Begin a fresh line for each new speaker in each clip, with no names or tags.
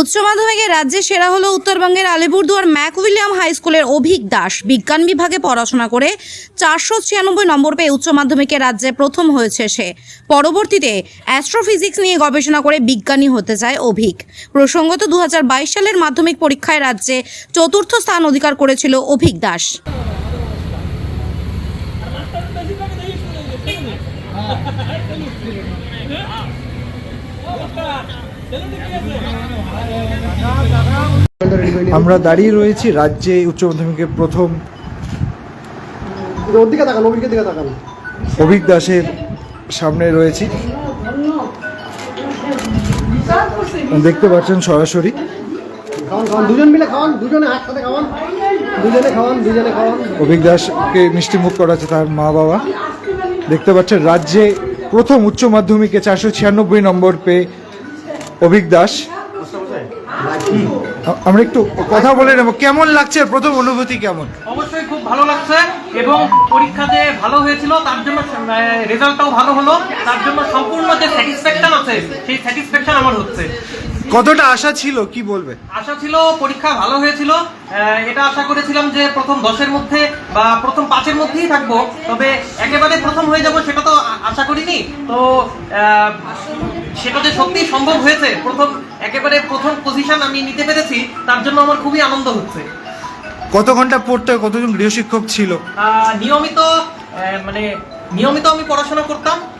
উচ্চ মাধ্যমিকে রাজ্যে সেরা হলো উত্তরবঙ্গের আলিপুরদুয়ার ম্যাক উইলিয়াম হাই স্কুলের অভিক দাস। বিজ্ঞান বিভাগে পড়াশোনা করে চারশো ছিয়ানব্বই নম্বর পেয়ে উচ্চ মাধ্যমিকে রাজ্যে প্রথম হয়েছে সে। পরবর্তীতে অ্যাস্ট্রোফিজিক্স নিয়ে গবেষণা করে বিজ্ঞানী হতে চায় অভিক। প্রসঙ্গত দু হাজার বাইশ সালের মাধ্যমিক পরীক্ষায় রাজ্যে চতুর্থ স্থান অধিকার করেছিল অভিক দাস।
আমরা দাঁড়িয়ে রয়েছি রাজ্যে উচ্চ মাধ্যমিকের প্রথম।
দিকে তাকান ওর দিকে তাকান।
অভিক দাসের সামনে রয়েছি। দেখতে পাচ্ছেন সরাসরি।
খাওয়ান খাওয়ান দুজন মিলে খাওয়ান দুজনে একসাথে খাওয়ান দুজনে খাওয়ান দুজনে খাওয়ান।
অভিক দাসকে মিষ্টিমুখ করাচ্ছে তার মা বাবা। দেখতে পাচ্ছেন রাজ্যে প্রথম উচ্চ মাধ্যমিকে চারশো ছিয়ানব্বই নম্বর পেয়ে অভিক দাস। আমরা একটু কথা বলে নেব। কেমন লাগছে? প্রথম অনুভূতি কেমন?
অবশ্যই খুব ভালো লাগছে এবং পরীক্ষা যে ভালো হয়েছিল তার জন্য রেজাল্টটাও ভালো হলো। তার জন্য সম্পূর্ণ যে স্যাটিসফ্যাকশন আছে সেই স্যাটিসফ্যাকশন আমার হচ্ছে।
কতটা আশা ছিল? কি বলবে?
আশা ছিল পরীক্ষা ভালো হয়েছিল। এটা আশা করেছিলাম যে প্রথম দশের মধ্যে বা প্রথম পাঁচের মধ্যেই থাকব। তবে একেবারে প্রথম হয়ে যাব সেটা তো আশা করিনি। তো সেটা যে সত্যি সম্ভব হয়েছে প্রথম একেবারে প্রথম পজিশন আমি নিতে পেরেছি তার জন্য আমার খুবই আনন্দ হচ্ছে।
কত ঘণ্টা পড়তে কতজন গৃহশিক্ষক ছিল?
নিয়মিত মানে নিয়মিত আমি পড়াশোনা করতাম।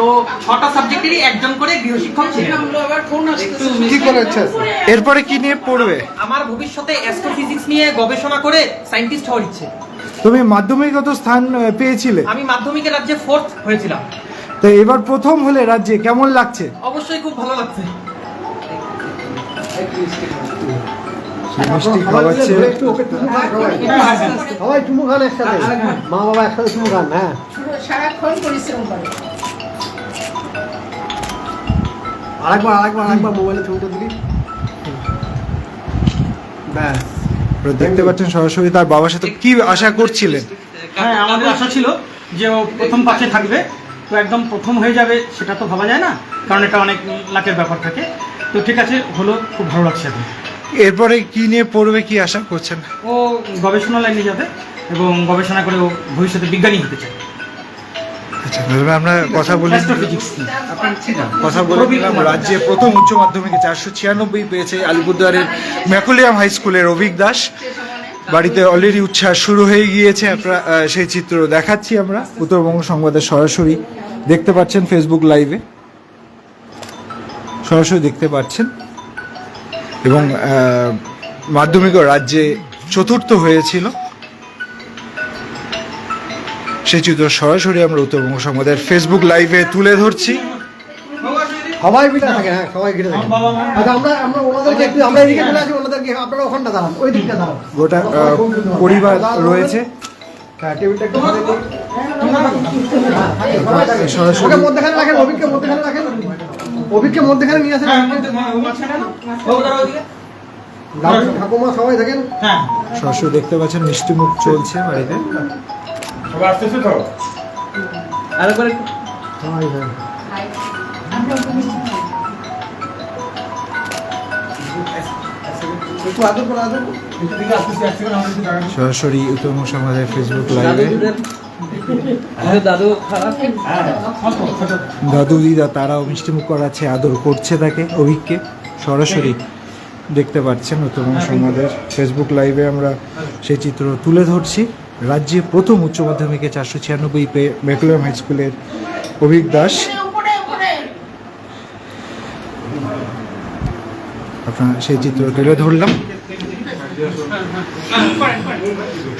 তো ছটা সাবজেক্টেরই একজন করে গৃহশিক্ষক ছিলেন।
কি করে এরপরে কি নিয়ে পড়বে?
আমার ভবিষ্যতে অ্যাস্ট্রোফিজিক্স নিয়ে গবেষণা করে সায়েন্টিস্ট হওয়ার ইচ্ছে।
তুমি মাধ্যমিকগত স্থান পেয়েছিলে?
আমি মাধ্যমিকের রাজ্যে ফোর্থ হয়েছিলাম।
তো এবার প্রথম হলে রাজ্যে কেমন লাগছে?
অবশ্যই খুব ভালো লাগছে।
মিষ্টি খাওয়াচ্ছে।
সবাই। চুমু খান একসাথে। মা বাবা একসাথে চুমু খান হ্যাঁ।
সারাক্ষণ পরিশ্রম করে।
আরেকবার আরেকবার আরেকবার মোবাইলে ছবিটা দিলি ব্যাস।
দেখতে পাচ্ছেন সরাসরি তার বাবার সাথে কি আশা করছিলেন?
হ্যাঁ আমাদের আশা ছিল যে ও প্রথম পাশে থাকবে। তো একদম প্রথম হয়ে যাবে সেটা তো ভাবা যায় না কারণ এটা অনেক লাখের ব্যাপার থাকে। তো ঠিক আছে হলো খুব ভালো লাগছে এখন।
এরপরে কি নিয়ে পড়বে কি আশা করছেন?
ও গবেষণা লাইনে যাবে এবং গবেষণা করে ও ভবিষ্যতে বিজ্ঞানী হতে চায়।
আমরা কথা বলি। কথা বলে নিলাম, রাজ্যে প্রথম উচ্চ মাধ্যমিকে চারশো ছিয়ানব্বই পেয়েছে আলিপুরদুয়ারের ম্যাকুলিয়াম হাই স্কুলের অভিক দাস। বাড়িতে অলরেডি উচ্ছ্বাস শুরু হয়ে গিয়েছে আপনারা সেই চিত্র দেখাচ্ছি আমরা। উত্তরবঙ্গ সংবাদে সরাসরি দেখতে পাচ্ছেন ফেসবুক লাইভে সরাসরি দেখতে পাচ্ছেন। এবং মাধ্যমিক রাজ্যে চতুর্থ হয়েছিল। সেই চিত্র সরাসরি আমরা উত্তরবঙ্গ সংবাদের ফেসবুক লাইভে তুলে ধরছি।
সবাই মিলে থাকে হ্যাঁ সবাই ঘিরে থাকে। আচ্ছা আমরা আমরা ওনাদেরকে একটু আমরা এদিকে চলে আসি ওনাদেরকে আপনারা ওখানটা দাঁড়ান ওই দিকটা দাঁড়ান।
গোটা পরিবার রয়েছে।
হ্যাঁ টেবিলটা একটু
সরাসরি
ওকে মধ্যখানে রাখেন অভিককে মধ্যখানে রাখেন। অভিককে মধ্যখানে নিয়ে আসেন। ঠাকুমা সবাই থাকেন।
হ্যাঁ।
সরাসরি দেখতে পাচ্ছেন মিষ্টিমুখ চলছে বাড়িতে।
সবাই করে
সরাসরি উত্তরবঙ্গ সংবাদের ফেসবুক লাইভে দাদু দিদা তারাও মিষ্টিমুখ করাচ্ছে আদর করছে তাকে অভিককে। সরাসরি দেখতে পাচ্ছেন উত্তরবঙ্গ সংবাদের ফেসবুক লাইভে আমরা সেই চিত্র তুলে ধরছি। রাজ্যে প্রথম উচ্চ মাধ্যমিকে চারশো ছিয়ানব্বই পেয়ে মেকুলাম হাই স্কুলের অভিক দাস। আপনার সেই চিত্র তুলে ধরলাম।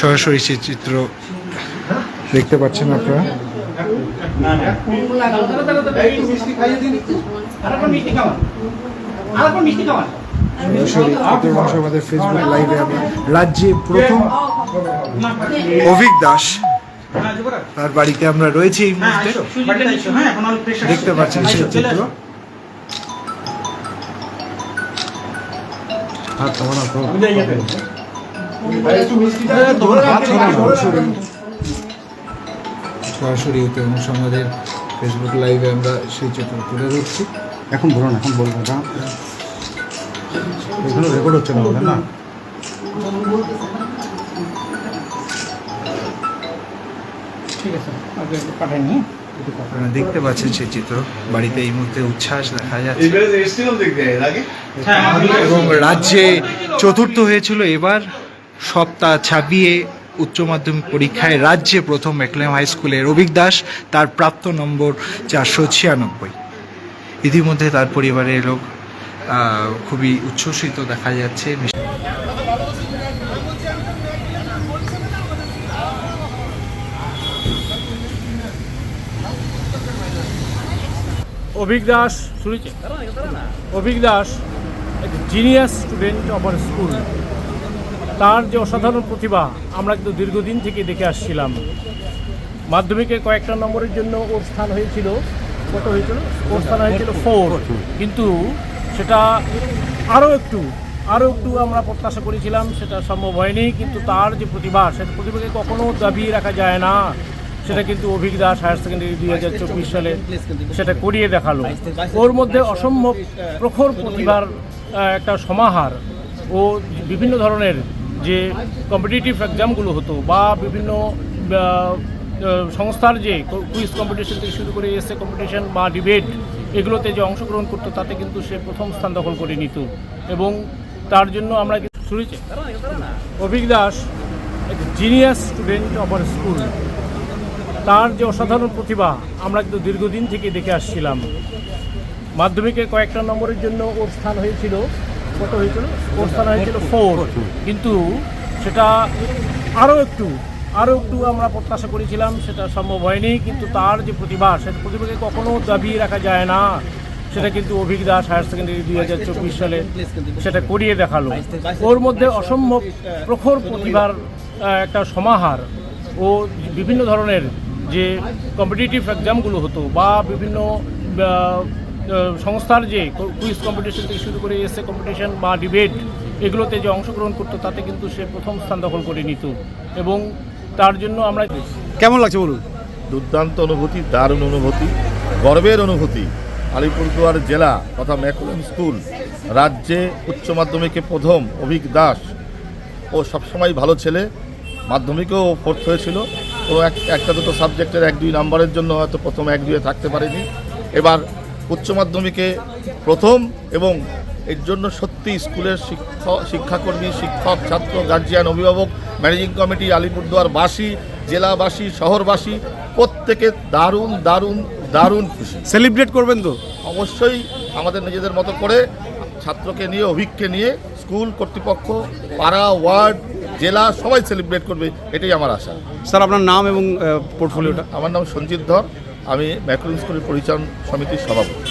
সরাসরি সেই চিত্র দেখতে পাচ্ছেন আপনারা। সরাসরি সংবাদের ফেসবুক লাইভে আমরা রাজ্যে প্রথম অভিক দাস। তার বাড়িতে আমরা রয়েছি এই
হ্যাঁ
মুহূর্তে।
হ্যাঁ
দেখতে। পাচ্ছেন সেই চিত্র সরাসরি। হতে আমাদের ফেসবুক লাইভে আমরা সেই চিত্র তুলে ধরছি।
এখন বলুন এখন বলব না এগুলো রেকর্ড হচ্ছে না না?
ঠিক আছে আগে পাঠাই নি
আপনারা দেখতে পাচ্ছেন সেই চিত্র বাড়িতে এই মুহূর্তে উচ্ছ্বাস দেখা যাচ্ছে।
হ্যাঁ
এবং রাজ্যে চতুর্থ হয়েছিল এবার সপ্তাহ ছাপিয়ে উচ্চ মাধ্যমিক পরীক্ষায় রাজ্যে প্রথম মেকলেম হাই স্কুলের অভিক দাস তার প্রাপ্ত নম্বর চারশো ছিয়ানব্বই। ইতিমধ্যে তার পরিবারের লোক আহ, খুবই উচ্ছ্বসিত দেখা যাচ্ছে।
Avik Das Avik Das genius student of our school তার যে অসাধারণ প্রতিভা, আমরা কিন্তু দীর্ঘদিন থেকে দেখে আসছিলাম। মাধ্যমিকের কয়েকটা নম্বরের জন্য ওর স্থান হয়েছিল। কত হয়েছিল? ওর স্থান হয়েছিল ফোর কিন্তু সেটা আরও একটু আরও একটু আমরা প্রত্যাশা করেছিলাম, সেটা সম্ভব হয়নি। কিন্তু তার যে প্রতিভা সেটা প্রতিভাকে কখনো দাবিয়ে রাখা যায় না। সেটা কিন্তু অভিক দাস হায়ার সেকেন্ডারি দুই হাজার চব্বিশ সালে সেটা করিয়ে দেখাল। ওর মধ্যে অসম্ভব প্রখর প্রতিভার একটা সমাহার ও বিভিন্ন ধরনের যে কম্পিটিটিভ এক্সামগুলো হতো বা বিভিন্ন সংস্থার যে কুইজ কম্পিটিশন থেকে শুরু করে এসে কম্পিটিশন বা ডিবেট এগুলোতে যে অংশগ্রহণ করতো তাতে কিন্তু সে প্রথম স্থান দখল করে নিত। এবং তার জন্য আমরা শুনেছি। Avik Das genius student of our school তার যে অসাধারণ প্রতিভা আমরা কিন্তু দীর্ঘদিন থেকে দেখে আসছিলাম। মাধ্যমিকের কয়েকটা নম্বরের জন্য ওর স্থান হয়েছিল, কত হয়েছিল? ওর স্থান হয়েছিল ফোর কিন্তু সেটা আরও একটু আরও একটু আমরা প্রত্যাশা করেছিলাম, সেটা সম্ভব হয়নি। কিন্তু তার যে প্রতিভা, সেটা প্রতিভাকে কখনো দাবিয়ে রাখা যায় না। সেটা কিন্তু অভিক দাস হায়ার সেকেন্ডারি দুই হাজার চব্বিশ সালে সেটা করিয়ে দেখাল। ওর মধ্যে অসম্ভব প্রখর প্রতিভার একটা সমাহার ও বিভিন্ন ধরনের যে কম্পিটিটিভ এক্সামগুলো হতো বা বিভিন্ন সংস্থার যে কুইজ কম্পিটিশন থেকে শুরু করে এসে কম্পিটিশন বা ডিবেট এগুলোতে যে অংশগ্রহণ করতো তাতে কিন্তু সে প্রথম স্থান দখল করে নিত। এবং তার জন্য আমরা
কেমন লাগছে বলুন?
দুর্দান্ত অনুভূতি দারুণ অনুভূতি গর্বের অনুভূতি। আলিপুরদুয়ার জেলা তথা ম্যাকুলাম স্কুল রাজ্যে উচ্চ মাধ্যমিকে প্রথম অভিক দাস ও সবসময় ভালো ছেলে মাধ্যমিকেও ফোর্থ হয়েছিল। ও এক একটা দুটো সাবজেক্টের এক দুই নাম্বারের জন্য হয়তো প্রথম এক দুয়ে থাকতে পারেনি। এবার উচ্চ মাধ্যমিকে প্রথম এবং এর জন্য সত্যি স্কুলের শিক্ষক শিক্ষাকর্মী শিক্ষক ছাত্র গার্জিয়ান অভিভাবক ম্যানেজিং কমিটি আলিপুরদুয়ারবাসী জেলাবাসী শহরবাসী প্রত্যেকে দারুণ দারুণ দারুণ খুশি।
সেলিব্রেট করবেন তো?
অবশ্যই আমাদের নিজেদের মতো করে ছাত্রকে নিয়ে অভিজ্ঞকে নিয়ে স্কুল কর্তৃপক্ষ পাড়া ওয়ার্ড জেলা সবাই সেলিব্রেট করবে এটাই আমার আশা।
স্যার আপনার নাম এবং পোর্টফোলিওটা
আমার নাম সঞ্জিত ধর আমি ম্যাক্রোন স্কুলের পরিচালন সমিতির সভাপতি।